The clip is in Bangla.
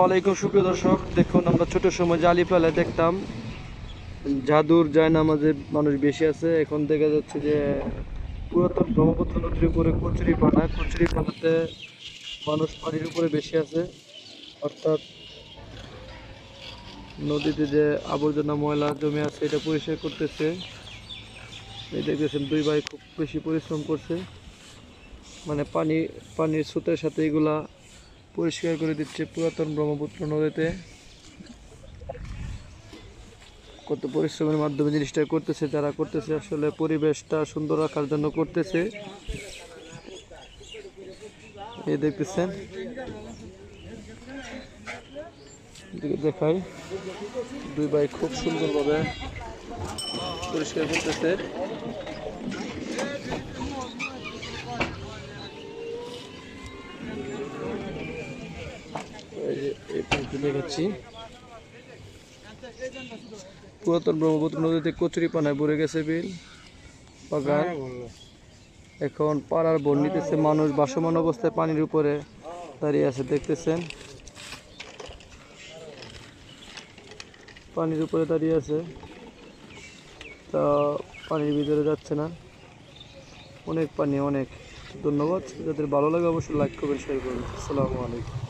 ওয়ালাইকুম, সুপ্রিয় দর্শক। দেখুন, আমরা ছোট সময় জালি ফেলে দেখতাম, জাদুর যায় নামাজে মানুষ বেশি আছে। এখন দেখা যাচ্ছে যে পুরাতন ব্রহ্মপুত্র নদীর উপরে কচুরি পানা, কচুরি পানাতে মানুষ পানির উপরে বেশি আছে। অর্থাৎ নদীতে যে আবর্জনা ময়লা জমে আছে, এটা পরিষ্কার করতেছে। এই দেখতেছেন, দুই ভাই খুব বেশি পরিশ্রম করছে। মানে পানি, পানির স্রোতের সাথে এগুলা পরিষ্কার করে দিচ্ছে পুরাতন ব্রহ্মপুত্র নদীতে। কত পরিশ্রমের মাধ্যমে জিনিসটা করতেছে, যারা করতেছে আসলে পরিবেশটা সুন্দর রাখার জন্য করতেছে। এই দেখতেছেন। দেখাই, দুই ভাই খুব সুন্দরভাবে পরিষ্কার করতেছে। দেখাচ্ছি পুরাতন ব্রহ্মপুত্র নদীতে কচুরি পানায় ভরে গেছে বিল বাগান। এখন পাড়ার বন নিতেছে মানুষ বাসমান অবস্থায় পানির উপরে দাঁড়িয়ে আছে দেখতেছেন? পানির উপরে দাঁড়িয়ে আছে। তা পানির ভিতরে যাচ্ছে না। অনেক পানি অনেক। ধন্যবাদ। যাদের ভালো লাগে অবশ্যই লাইক করবেন শেয়ার করবেন আসসালামু আলাইকুম।